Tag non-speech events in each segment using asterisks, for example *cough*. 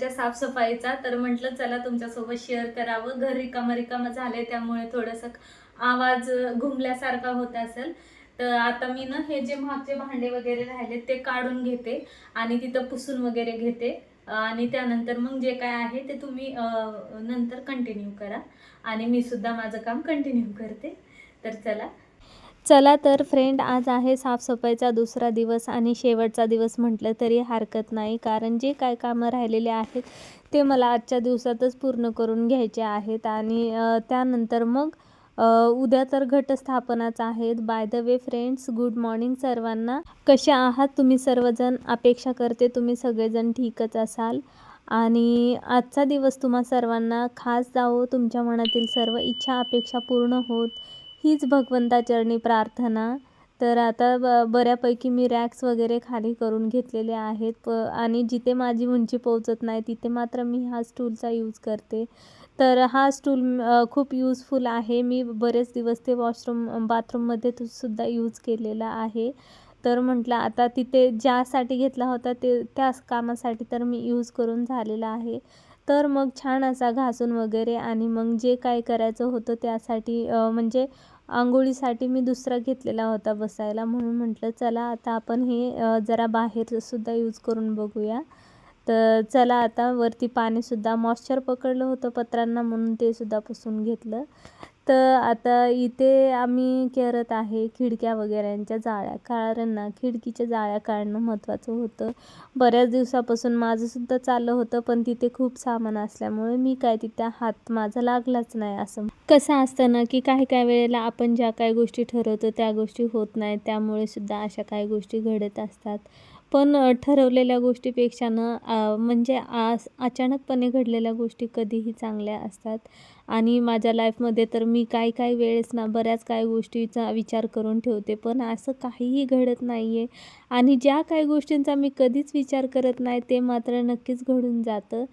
दसऱ्याच्या साफसफाईचा तर म्हटलं चला तुमच्यासोबत शेअर करावं. घर रिकामं रिकामं झालंय त्यामुळे थोडंसं आवाज घुमल्यासारखा होत असेल. तर आता मी ना हे जे मागचे भांडे वगैरे राहिले ते काढून घेते आणि तिथं पुसून वगैरे घेते. आणि त्यानंतर मग जे काय आहे ते तुम्ही नंतर कंटिन्यू करा. आणि मी सुद्धा माझं काम कंटिन्यू करते. तर चला चला तर फ्रेंड आज आहे साफसफाईचा दुसरा दिवस आणि शेवटचा दिवस म्हटलं तरी हरकत नाही. कारण जे काय कामं राहिलेले आहेत ते मला आजच्या दिवसातच पूर्ण करून घ्यायचे आहेत. आणि त्यानंतर मग उद्या तर घटस्थापनाच आहेत. By the way friends good morning सर्वांना. कसे आहात तुम्ही सर्वजण? अपेक्षा करते तुम्ही सगळेजण ठीकच असाल. आणि आजचा दिवस तुम्हा सर्वांना खास जावो. तुमच्या मनातील सर्व इच्छा अपेक्षा पूर्ण होत. हीच भगवंताचरणी प्रार्थना. तर आता ब बऱ्यापैकी मी रॅक्स वगैरे खाली करून घेतलेले आहेत. प आणि जिथे माझी उंची पोहोचत नाही तिथे मात्र मी हा स्टूलचा यूज करते. तर हा स्टूल खूप यूजफुल आहे. मी बरेच दिवस ते वॉशरूम बाथरूममध्ये सुद्धा यूज केलेला आहे. तर म्हटलं आता तिथे ज्यासाठी घेतला होता ते त्याच कामासाठी तर मी यूज करून झालेला आहे. तर मग छान असा घासून वगैरे आणि मग जे काय करायचं होतं त्यासाठी म्हणजे आंघोळीसाठी मी दुसरा घेतलेला होता बसायला. म्हणून म्हटलं चला आता आपण हे जरा बाहेरसुद्धा यूज करून बघूया. तर चला आता वरती पाणीसुद्धा मॉइश्चर पकडलं होतं पत्रांना म्हणून ते सुद्धा पुसून घेतलं. तर आता इथे आम्ही करत आहे खिडक्या वगैरेंच्या जाळ्या. कारण ना खिडकीच्या जाळ्या काढणं महत्त्वाचं होतं. बऱ्याच दिवसापासून माझंसुद्धा चाललं होतं पण तिथे खूप सामान असल्यामुळे मी काय तिथे हात माझा लागलाच नाही असं. कसं असतं ना की काही काही वेळेला आपण ज्या काही गोष्टी ठरवतो त्या गोष्टी होत नाहीत त्यामुळे सुद्धा अशा काही गोष्टी घडत असतात. पण ठरवलेल्या गोष्टीपेक्षा न म्हणजे आस अचानकपणे घडलेल्या गोष्टी कधीही चांगल्या असतात. आणि माझ्या लाईफमध्ये तर मी काही काही वेळेस ना बऱ्याच काही गोष्टीचा विचार करून ठेवते पण असं काहीही घडत नाही आहे आणि ज्या काही गोष्टींचा मी कधीच विचार करत नाही ते मात्र नक्कीच घडून जातं.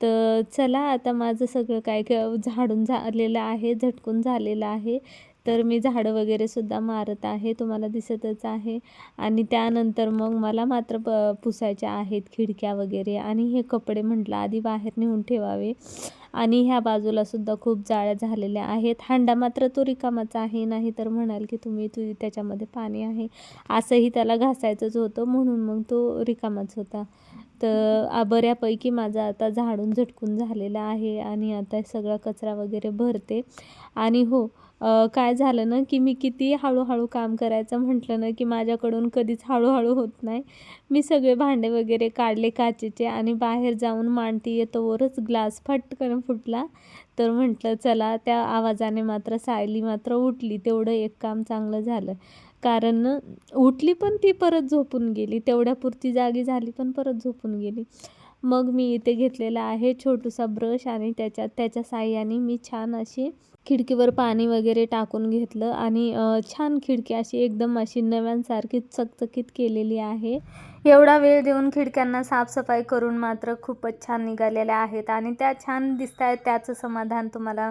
तर चला आता माझं सगळं काय झाडून झालेलं आहे झटकून झालेलं आहे. तर मी झाडं वगैरे सुद्धा मारत आहे तुम्हाला दिसतच आहे. आणि त्यानंतर मग मला मात्र प पुसायच्या आहेत खिडक्या वगैरे आणि हे कपडे म्हटलं आधी बाहेर नेऊन ठेवावे. आणि ह्या बाजूला सुद्धा खूप जाळ्या झालेल्या आहेत. हांडा मात्र तो रिकामाचा आहे नाही तर म्हणाल की तुम्ही तु त्याच्यामध्ये पाणी आहे. असंही त्याला घासायचंच होतं म्हणून मग तो रिकामाच होता. तर बऱ्यापैकी माझा आता झाडून झटकून झालेला आहे आणि आता सगळा कचरा वगैरे भरते. आणि हो काय झालं ना की मी किती हळूहळू काम करायचं म्हटलं ना की माझ्याकडून कधीच हळूहळू होत नाही. मी सगळे भांडे वगैरे काढले काचेचे आणि बाहेर जाऊन मांडती येतोवरच ग्लास फटकन फुटला. तर म्हटलं चला त्या आवाजाने मात्र सायली मात्र उठली. तेवढं एक काम चांगलं झालं. कारण उठली पण ती परत झोपून गेली. तेवढ्यापुरती जागी झाली पण परत झोपून गेली. मग मी इथे घेतलेला आहे छोटूसा ब्रश आणि त्याच्या त्याच्या साह्याने मी छान अशी खिडकीवर पाणी वगैरे टाकून घेतलं आणि छान खिडकी अशी एकदम अशी नव्यांसारखी चकचकीत केलेली आहे. एवढा वेळ देऊन खिडक्यांना साफसफाई करून मात्र खूपच छान निघालेल्या आहेत आणि त्या छान दिसत आहेत त्याचं समाधान तुम्हाला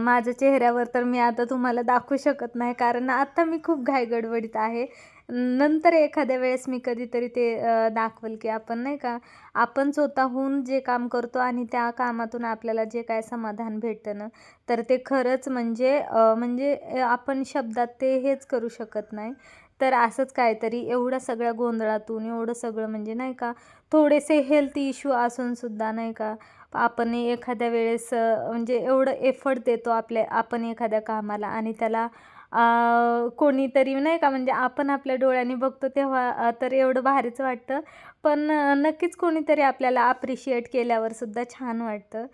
माझ्या चेहऱ्यावर तर मी आता तुम्हाला दाखवू शकत नाही कारण आत्ता मी खूप घाईगडबडीत आहे. नंतर एखाद्या वेळेस मी कधीतरी ते दाखवेल की आपण नाही का आपण स्वतःहून जे काम करतो आणि त्या कामातून आपल्याला जे काय समाधान भेटतं ना तर ते खरंच म्हणजे म्हणजे आपण शब्दात ते हेच करू शकत नाही. तर असंच काहीतरी एवढ्या सगळ्या गोंधळातून एवढं सगळं म्हणजे नाही का थोडेसे हेल्थ इश्यू असूनसुद्धा नाही का आपण एखाद्या वेळेस म्हणजे एवढं एफर्ट देतो आपल्या आपण एखाद्या कामाला आणि त्याला कोणीतरी नाही का म्हणजे आपण आपल्या डोळ्यांनी बघतो तेव्हा तर एवढं भारीच वाटतं. पण नक्कीच कोणीतरी आपल्याला अप्रिशिएट केल्यावर सुद्धा छान वाटतं.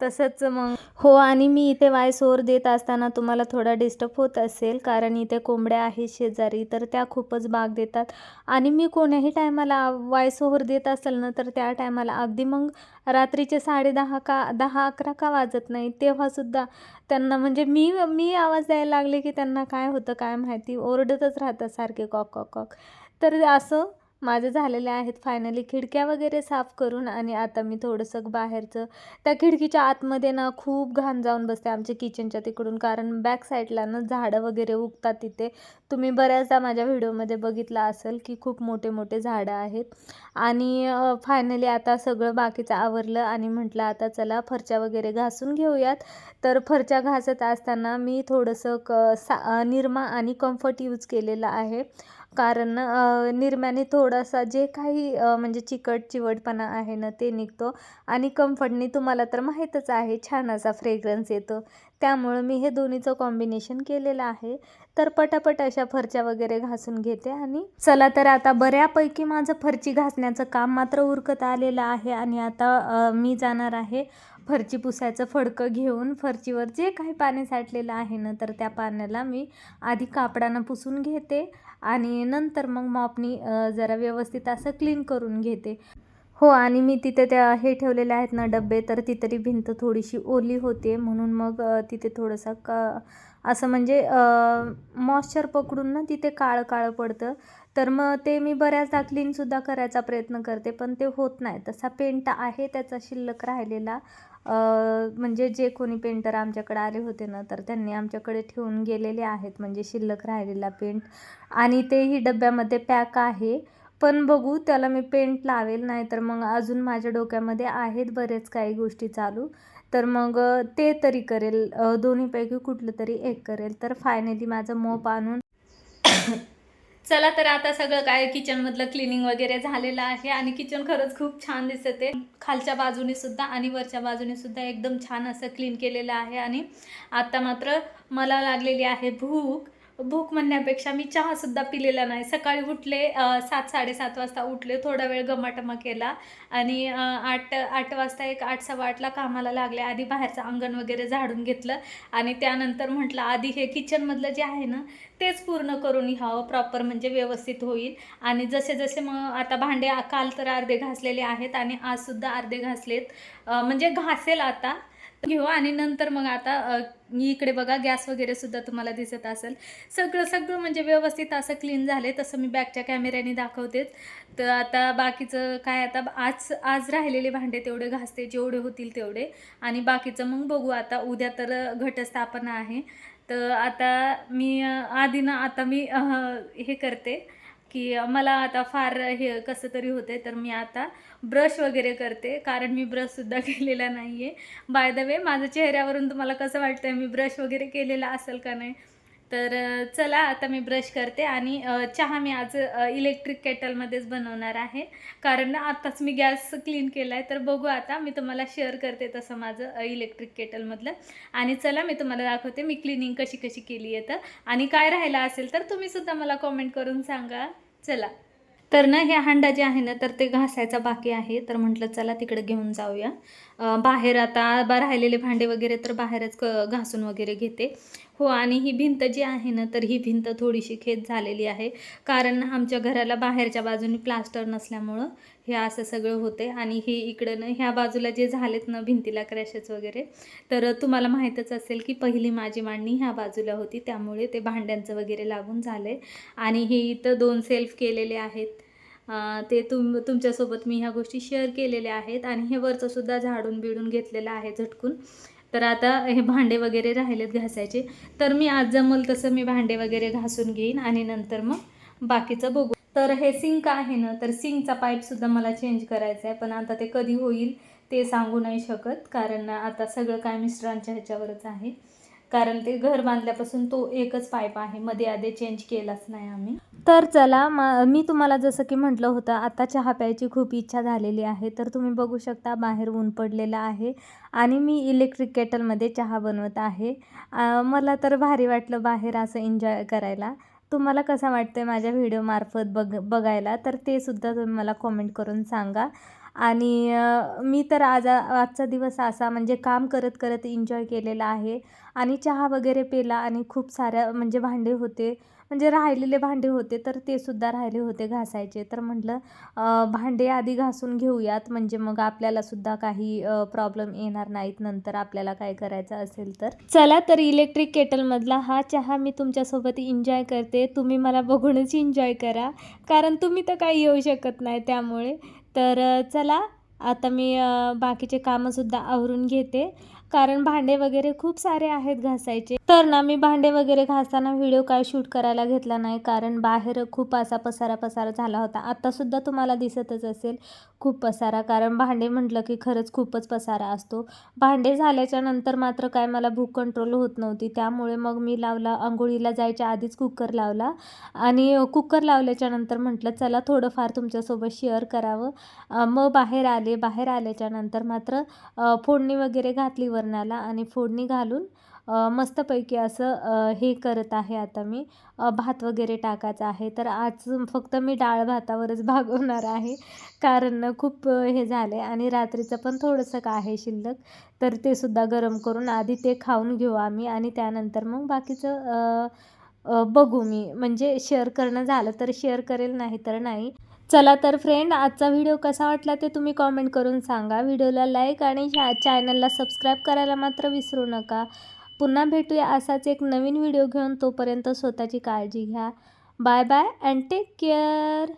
तसंच मग हो आणि मी इथे वायस ओवर देत असताना तुम्हाला थोडा डिस्टर्ब होत असेल कारण इथे कोंबड्या आहेत शेजारी तर त्या खूपच बाग देतात. आणि मी कोण्याही टायमाला वायस ओवर देत असेल ना तर त्या टायमाला अगदी मग रात्रीचे साडे दहा का दहा अकरा का वाजत नाही तेव्हासुद्धा त्यांना म्हणजे मी मी आवाज द्यायला लागले की त्यांना काय होतं काय माहिती ओरडतच राहतात सारखे कॉक कॉक कॉक. तर असं माझं झालेले आहेत फायनली खिडक्या वगैरे साफ करून आणि आता मी थोडंसं बाहेरचं त्या खिडकीच्या आतमध्ये ना खूप घाण जाऊन बसते आमच्या किचनच्या तिकडून. कारण बॅक साईडला ना झाडं वगैरे उगतात तिथे. तुम्ही बऱ्याचदा माझ्या व्हिडिओमध्ये बघितलं असेल की खूप मोठे मोठे झाडं आहेत. आणि फायनली आता सगळं बाकीचं आवरलं आणि म्हटलं आता चला फरच्या वगैरे घासून घेऊयात. तर फरच्या घासत असताना मी थोडंसं क सा निरमा आणि कम्फर्ट यूज केलेलं आहे. कारण निरम्याने थोडासा जे काही म्हणजे चिकट चिवटपणा आहे ना ते निघतो. आणि कम्फर्टनी तुम्हाला तर माहीतच आहे छान असा फ्रेग्रन्स येतो. त्यामुळं मी हे दोन्हीचं कॉम्बिनेशन केलेलं आहे. तर पटापट अशा फरच्या वगैरे घासून घेते आणि चला तर आता बऱ्यापैकी माझं फरची घासण्याचं काम मात्र उरकत आलेलं आहे आणि आता मी जाणार आहे फरची पुसायचं फडकं घेऊन. फरचीवर जे काही पाणी साठलेलं आहे ना तर त्या पाण्याला मी आधी कापडानं पुसून घेते. आणि नंतर मग मॉपनी जरा व्यवस्थित असं क्लीन करून घेते. हो आणि मी तिथे त्या हे ठेवलेले आहेत ना डबे तर ती तरी भिंत थोडीशी ओली होते. म्हणून मग तिथे थोडंसं क असं म्हणजे मॉइश्चर पकडून ना तिथे काळं काळं पडतं. तर मग ते मी बऱ्याचदा क्लीनसुद्धा करायचा प्रयत्न करते पण ते होत नाही. तसा पेंट आहे त्याचा शिल्लक राहिलेला. म्हणजे जे कोणी पेंटर आमच्याकडे आले होते ना तर त्यांनी आमच्याकडे ठेवून गेलेले आहेत. म्हणजे शिल्लक राहिलेला पेंट आणि तेही डब्यामध्ये पॅक आहे. पण बघू त्याला मी पेंट लावेल नाही तर मग अजून माझ्या डोक्यामध्ये आहेत बरेच काही गोष्टी चालू. तर मग ते तरी करेल. दोन्हीपैकी कुठलं तरी एक करेल. तर फायनली माझं मोप आणून चला तर आता सगळं काय किचनमधलं क्लिनिंग वगैरे झालेलं आहे आणि किचन खरंच खूप छान दिसत आहे. खालच्या बाजूने सुद्धा आणि वरच्या बाजूने सुद्धा एकदम छान असं क्लीन केलेलं आहे आणि आता मात्र मला लागलेली आहे भूक. भूक म्हणण्यापेक्षा मी चहासुद्धा पिलेला नाही. सकाळी उठले सात साडेसात वाजता उठले थोडा वेळ गमाटमा केला आणि आठ आठ वाजता एक आठ सव्वा आठला कामाला लागले. आधी बाहेरचं अंगण वगैरे झाडून घेतलं आणि त्यानंतर म्हटलं आधी हे किचनमधलं जे आहे ना तेच पूर्ण करून घ्यावं प्रॉपर म्हणजे व्यवस्थित होईल. आणि जसे जसे मग आता भांडे काल तर अर्धे घासलेले आहेत आणि आजसुद्धा अर्धे घासलेत. म्हणजे घासेल आता घेऊ आणि नंतर मग आता मी इकडे बघा गॅस वगैरे सुद्धा तुम्हाला दिसत असेल. सगळं सगळं म्हणजे व्यवस्थित असं क्लीन झाले तसं मी बॅकच्या कॅमेऱ्याने दाखवतेच तर आता बाकीचं काय आता आज आज राहिलेले भांडे तेवढे घासते जेवढे होतील तेवढे. आणि बाकीचं मग बघू आता उद्या तर घटस्थापना आहे. तर आता मी आधी ना आता मी हे करते. की मला आता फार हे कसं तरी होते तर मी आता ब्रश वगैरे करते. कारण मी ब्रशसुद्धा *laughs* केलेला नाही आहे बाय द वे माझ्या चेहऱ्यावरून तुम्हाला कसं वाटतं मी ब्रश वगैरे केलेला असेल का नाही? तर चला आता मी ब्रश करते आणि चहा मी आज इलेक्ट्रिक केटलमध्येच बनवणार आहे. कारण आत्ताच मी गॅस क्लीन केला आहे तर बघू आता. मी तुम्हाला शेअर करते तसं माझं इलेक्ट्रिक केटलमधलं आणि चला मी तुम्हाला दाखवते मी क्लिनिंग कशी कशी केली आहे तर. आणि काय राहिलं असेल तर तुम्ही सुद्धा मला कॉमेंट करून सांगा. चला. तर ना हे हांडा जे आहे ना तर ते घासायचा बाकी आहे. तर म्हटलं चला तिकडे घेऊन जाऊया. बाहेर आता बा राहिलेले भांडे वगैरे तर बाहेरच क घासून वगैरे घेते. हो आणि ही भिंत जी आहे ना तर ही भिंत थोडीशी खेत झालेली आहे. कारण आमच्या घराला बाहेरच्या बाजूने प्लास्टर नसल्यामुळं हे असं सगळं होते. आणि हे इकडं ना ह्या बाजूला जे झालेत ना भिंतीला क्रॅशेस वगैरे तर तुम्हाला माहीतच असेल की पहिली माझी मांडणी ह्या बाजूला होती. त्यामुळे ते भांड्यांचं वगैरे लागून झाले आणि हे इथं दोन सेल्फ केलेले आहेत. ते तुम तुमच्यासोबत मी ह्या गोष्टी शेअर केलेल्या आहेत. आणि हे वरचंसुद्धा झाडून बिडून घेतलेलं आहे झटकून. तर आता हे भांडे वगैरे राहिलेत घासायचे. तर मी आज जमल तसं मी भांडे वगैरे घासून घेईन आणि नंतर मग बाकीचं बघू. तर हे सिंक आहे ना तर सिंकचा पाईपसुद्धा मला चेंज करायचा आहे पण आता ते कधी होईल ते सांगू नाही शकत कारण आता सगळं काय मिस्टरांच्या ह्याच्यावरच आहे. कारण ते घर बांधल्यापासून तो एकच पाईप आहे मध्ये आधी चेंज केलाच नाही आम्ही. तर चला म मी तुम्हाला जसं की म्हटलं होतं आता चहा प्यायची खूप इच्छा झालेली आहे. तर तुम्ही बघू शकता बाहेर ऊन पडलेलं आहे आणि मी इलेक्ट्रिक केटलमध्ये चहा बनवत आहे. मला तर भारी वाटलं बाहेर असं एन्जॉय करायला. तुम्हाला कसं वाटतं माझ्या व्हिडिओमार्फत बघ बघायला? तर ते सुद्धा तुम्ही मला कॉमेंट करून सांगा. आणि मी तर आज आजचा दिवस असा म्हणजे काम करत करत एन्जॉय केलेला आहे. आणि चहा वगैरे पेला आणि खूप साऱ्या म्हणजे भांडे होते. म्हणजे राहिलेले भांडे होते तर ते सुद्धा राहिले होते घासायचे. तर म्हटलं भांडे आधी घासून घेऊयात. म्हणजे मग आपल्याला सुद्धा काही प्रॉब्लेम येणार नाहीत. नंतर आपल्याला काय करायचं असेल तर. चला तर इलेक्ट्रिक केटलमधला हा चहा मी तुमच्यासोबत एन्जॉय करते. तुम्ही मला बघूनच एन्जॉय करा. कारण तुम्ही तर काही येऊ शकत नाही त्यामुळे. तर चला. आता मी बाकीचे कामंसुद्धा आवरून घेते. कारण भांडे वगैरे खूप सारे आहेत घासायचे. तर ना मी भांडे वगैरे घासताना व्हिडिओ काय शूट करायला घेतला नाही कारण बाहेर खूप असा पसारा पसारा झाला होता. आत्तासुद्धा तुम्हाला दिसतच असेल खूप पसारा. कारण भांडे म्हटलं की खरंच खूपच पसारा असतो. भांडे झाल्याच्यानंतर मात्र काय मला भूक कंट्रोल होत नव्हती. त्यामुळे मग मी लावला आंघोळीला जायच्या आधीच कुकर लावला. आणि कुकर लावल्याच्या नंतर म्हटलं चला थोडंफार तुमच्यासोबत शेअर करावं. मग बाहेर आले. बाहेर आल्याच्यानंतर मात्र फोडणी वगैरे घातली वरणाला आणि फोडणी घालून मस्तपैकी असं हे करत आहे आता मी. भात वगैरे टाकायचा आहे. तर आज फक्त मी डाळ भातावरच भागवणार आहे. कारण खूप हे झालं आणि रात्रीचं पण थोडंसं का आहे शिल्लक. तर ते सुद्धा गरम करून आधी ते खाऊन घेऊ आम्ही. आणि त्यानंतर मग बाकीचं बघू मी. म्हणजे शेअर करणं झालं तर शेअर करेल नाही तर नाही. चला तर फ्रेंड आजचा व्हिडिओ कसा वाटला ते तुम्ही कॉमेंट करून सांगा. व्हिडिओला लाईक आणि ह्या चॅनलला सबस्क्राईब करायला मात्र विसरू नका. पुन्हा भेटूया असाच एक नवीन व्हिडिओ घेऊन. तोपर्यंत स्वतःची काळजी घ्या. Bye bye and take care